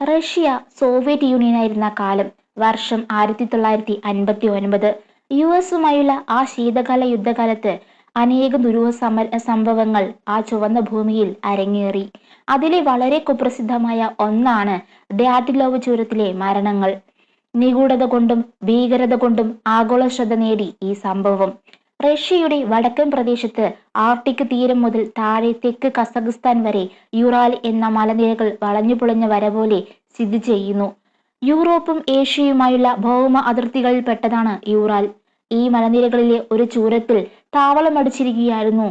Russia Soviet union ആയിരുന്ന കാലം വർഷം ആയിരത്തി തൊള്ളായിരത്തി അൻപത്തി ഒൻപത് യു എസുമായുള്ള ആ ശീതകാല യുദ്ധകാലത്ത് അനേകം ദുരൂഹ സമ സംഭവങ്ങൾ ആ ചുവന്ന ഭൂമിയിൽ അരങ്ങേറി. അതിലെ വളരെ കുപ്രസിദ്ധമായ ഒന്നാണ് ഡാറ്റിലോവ് ചുരത്തിലെ മരണങ്ങൾ. നിഗൂഢത കൊണ്ടും ഭീകരത കൊണ്ടും ആഗോള ശ്രദ്ധ നേടി ഈ സംഭവം. റഷ്യയുടെ വടക്കൻ പ്രദേശത്ത് ആർട്ടിക് തീരം മുതൽ താഴെ തെക്ക് കസഖിസ്ഥാൻ വരെ യുറാൽ എന്ന മലനിരകൾ വളഞ്ഞുപുളഞ്ഞ വര പോലെ സ്ഥിതി ചെയ്യുന്നു. യൂറോപ്പും ഏഷ്യയുമായുള്ള ഭൗമ അതിർത്തികളിൽ പെട്ടതാണ് യൂറാൽ. ഈ മലനിരകളിലെ ഒരു ചൂരത്തിൽ താവളമടിച്ചിരിക്കുകയായിരുന്നു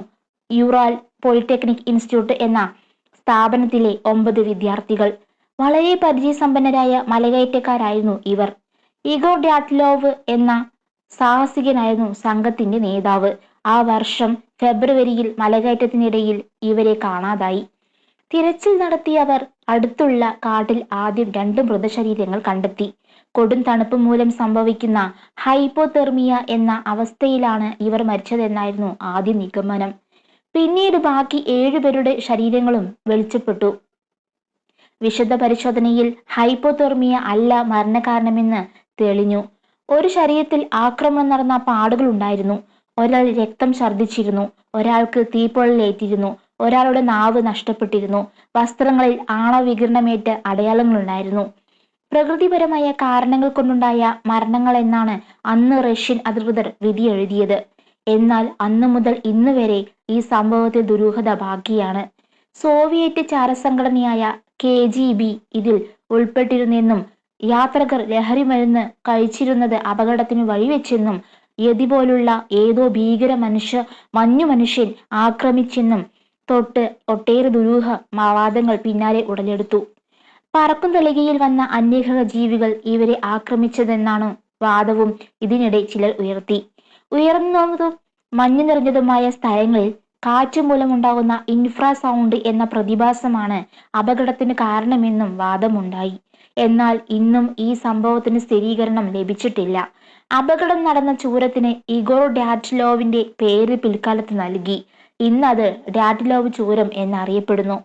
യൂറാൽ പോളിടെക്നിക് ഇൻസ്റ്റിറ്റ്യൂട്ട് എന്ന സ്ഥാപനത്തിലെ ഒമ്പത് വിദ്യാർത്ഥികൾ. വളരെ പരിചയസമ്പന്നരായ മലകയറ്റക്കാരായിരുന്നു ഇവർ. ഇഗോർ ഡാറ്റ്ലോവ് എന്ന സാഹസികനായിരുന്നു സംഘത്തിന്റെ നേതാവ്. ആ വർഷം ഫെബ്രുവരിയിൽ മലകയറ്റത്തിനിടയിൽ ഇവരെ കാണാതായി. തിരച്ചിൽ നടത്തിയവർ അടുത്തുള്ള കാട്ടിൽ ആദ്യം രണ്ട് മൃതശരീരങ്ങൾ കണ്ടെത്തി. കൊടും തണുപ്പ് മൂലം സംഭവിക്കുന്ന ഹൈപ്പോതെർമിയ എന്ന അവസ്ഥയിലാണ് ഇവർ മരിച്ചതെന്നായിരുന്നു ആദ്യ നിഗമനം. പിന്നീട് ബാക്കി ഏഴുപേരുടെ ശരീരങ്ങളും വെളിച്ചപ്പെട്ടു. വിശദ പരിശോധനയിൽ ഹൈപ്പോതെർമിയ അല്ല മരണകാരണമെന്ന് തെളിഞ്ഞു. ഒരു ശരീരത്തിൽ ആക്രമണം നടന്ന പാടുകൾ ഉണ്ടായിരുന്നു. ഒരാൾ രക്തം ഛർദ്ദിച്ചിരുന്നു. ഒരാൾക്ക് തീപ്പൊള്ളലേറ്റിരുന്നു ഒരാളുടെ നാവ് നഷ്ടപ്പെട്ടിരുന്നു. വസ്ത്രങ്ങളിൽ ആണവികരണമേറ്റ് അടയാളങ്ങളുണ്ടായിരുന്നു. പ്രകൃതിപരമായ കാരണങ്ങൾ കൊണ്ടുണ്ടായ മരണങ്ങൾ എന്നാണ് അന്ന് റഷ്യൻ അധികൃതർ വിധി എഴുതിയത്. എന്നാൽ അന്ന് മുതൽ ഇന്ന് വരെ ഈ സംഭവത്തെ ദുരൂഹത ബാക്കിയാണ്. സോവിയറ്റ് ചാരസംഘടനയായ കെ ജി ബി ഇതിൽ ഉൾപ്പെട്ടിരുന്നെന്നും യാത്രകർ ലഹരി മരുന്ന് കഴിച്ചിരുന്നത് അപകടത്തിന് വഴിവെച്ചെന്നും യതി പോലുള്ള ഏതോ ഭീകര മനുഷ്യ മഞ്ഞു മനുഷ്യൻ ആക്രമിച്ചെന്നും തൊട്ട് ഒട്ടേറെ ദുരൂഹ വാദങ്ങൾ പിന്നാലെ ഉടലെടുത്തു. പറക്കും തെളികയിൽ വന്ന അന്യഗ്രഹ ജീവികൾ ഇവരെ ആക്രമിച്ചതെന്നാണ് വാദവും ഇതിനിടെ ചിലർ ഉയർത്തി. ഉയർന്നതും മഞ്ഞു നിറഞ്ഞതുമായ സ്ഥലങ്ങളിൽ കാറ്റ് മൂലമുണ്ടാകുന്ന ഇൻഫ്രാസൗണ്ട് എന്ന പ്രതിഭാസമാണ് അപകടത്തിന് കാരണമെന്നും വാദമുണ്ടായി. എന്നാൽ ഇന്നും ഈ സംഭവത്തിന് സ്ഥിരീകരണം ലഭിച്ചിട്ടില്ല. അപകടം നടന്ന ചൂരത്തിന് ഇഗോർ ഡാറ്റ്ലോവിന്റെ പേര് പിൽക്കാലത്ത് നൽകി. ഇന്നത് ഡാറ്റ്ലോവ് ചൂരം എന്നറിയപ്പെടുന്നു.